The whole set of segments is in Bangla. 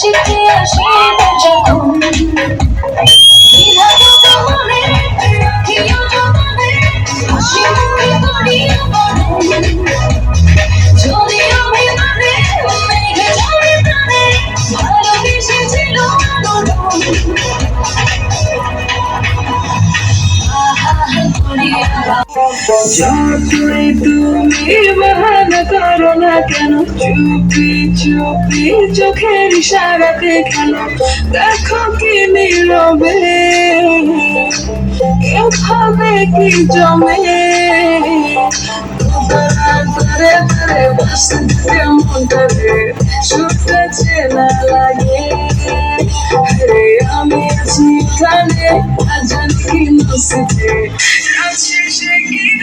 শিখে আসিবে যখন। যতই তুমি বাহানা করো না কেন? চুপি চুপি চোখের ইশারাতে কেন? দেখো কি নীরবে। খাবে কি জমে? ধরে ধরে বসতে মনটারে ছুটেছে না লাগে। আমি আছি কি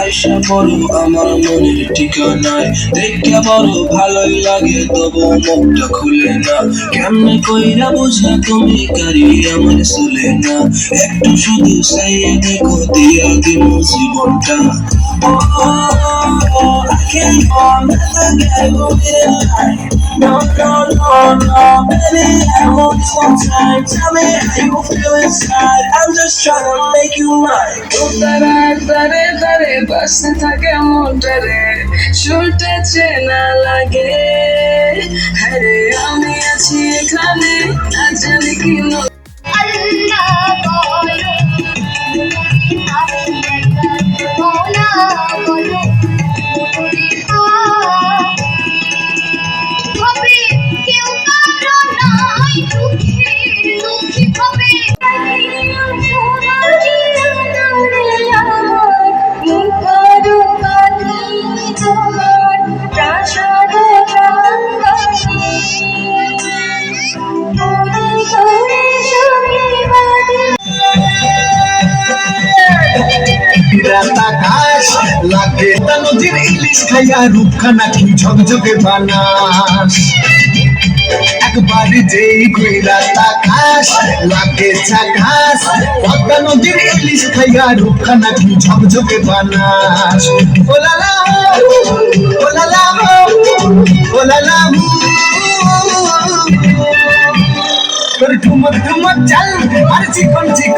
আয়সা বড় আমার মনের ঠিকানায়। দেখে বড় ভালোই লাগে তবু মুখটা খুলে না। কেমনে কইরা বুঝা তুমি কারি আমার চলে না। একটু শুধু চাইয়ে দেখো দিয়া দিন জীবনটা। Oh, I can't fall in the No, no, no, no, baby, I want this one time. Tell me how you feel inside. I'm just trying to make you mine. তারা তারে তারে বাসতে থাকে মনটারে ছুটেছে না লাগে আরে আমি আছি এখানে আর জানি কি আল্লাহ রাত আকাশ লাগে তা নদীর ইলিশ খাইয়া রূপখানা কি ঝকঝকে বানাস। একবার যেই রাত আকাশ লাগে চাকাশ পদ্মা নদীর ইলিশ খাইয়া রূপখানা কি ঝকঝকে বানাস। ওলালা ওলালা ওলালা তোর ঠুমক ঠুমক চাল আর চিকন চিকন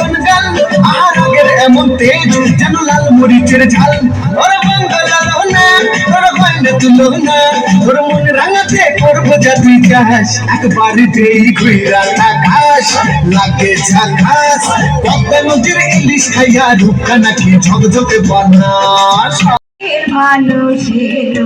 এমন তেজ, যেন লাল মরিচের ঝাল। ওর না তুলো না তোর মন রাঙাতে চাস লাগে নদীর ইলিশ খাইয়া রূপকা নাকি ঝকঝকে বানাস মানুষের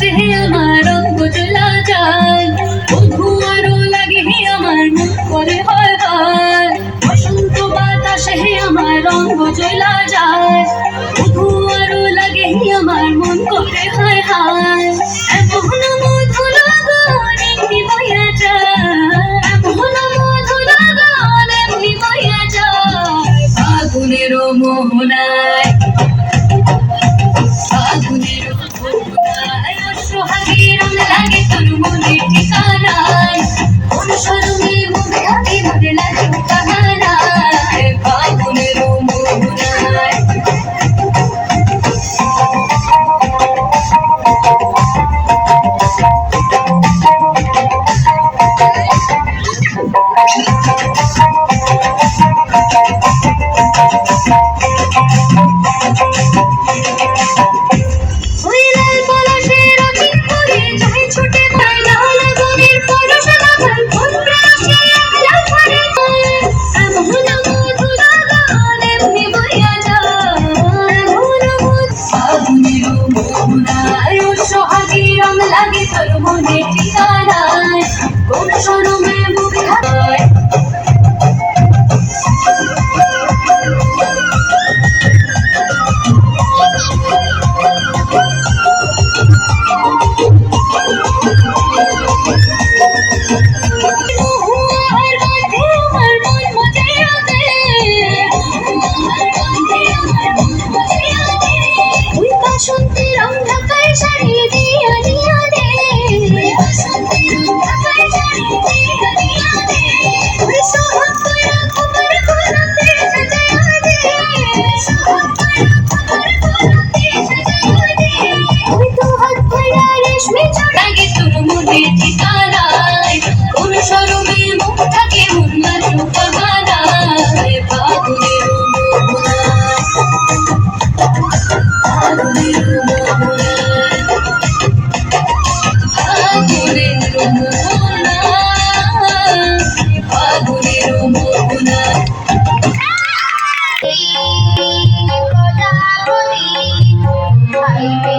বাতাসে আমার রঙ্গ চলা যায় বধু আরও লাগে হে আমার মুখ করে হয় হয় বসন্ত বাতাসে আমার রঙ্গ চলা যায় বধু আরও লাগে হে আমার মন করে হয় হয় আগুনের মোহনায় ঠিকানায় কোন ভাই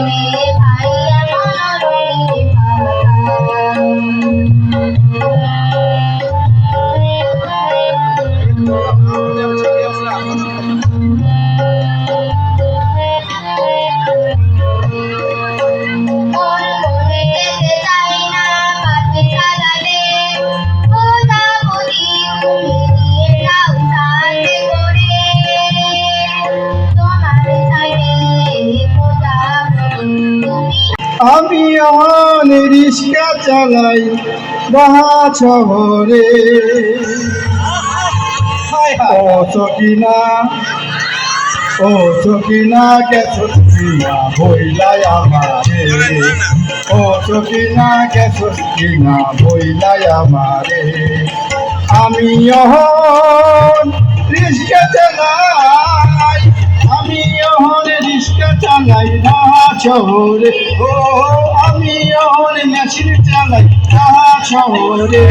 রিক্সা চালাই রাহা শহরে। ও সকিনা ও সকিনা গেছো কিনা হইলাই আমারে। ও সকিনা গেছো কিনা হইলাই আমারে। আমি অহন রিক্সা চালাই আমি অহন রিক্সা চালাই না। শহরে ও আমি অহন মেশিন চালাই শহরে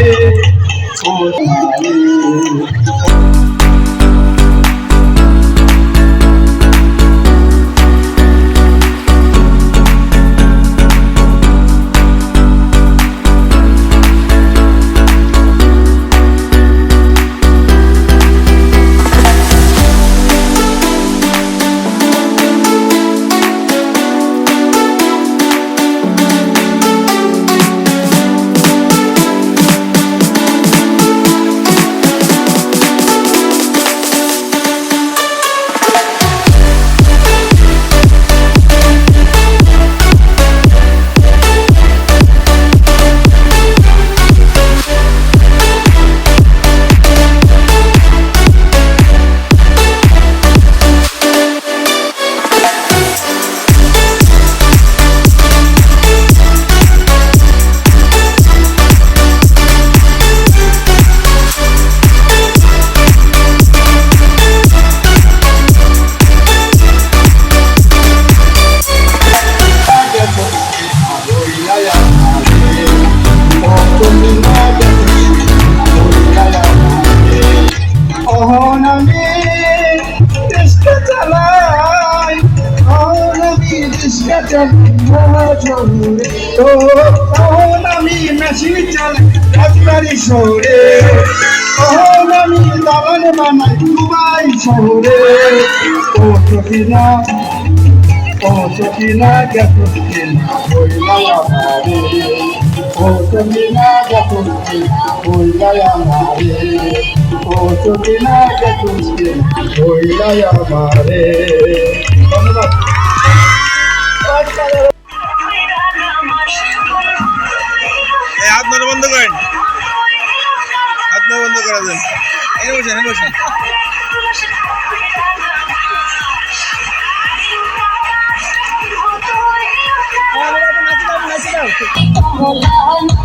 মেশিন চালাই রাজবাড়ি শহরে অহন আমি দালান বানাই দুবাই শহরে ও সকিনা ও সকিনা গেছো কিনা হইলাই ও কিনা হইলাই আমারে ও কিনা হইলাই আমারে ধন্যবাদ দেন এনে বসেন এনে বসেন। Thank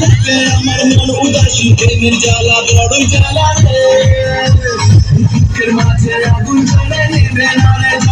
থাকে আমার মন উদাসী প্রেমের জ্বালা বড় জ্বালা রে দুঃখের মাঝে আগুন জ্বলে নেবে না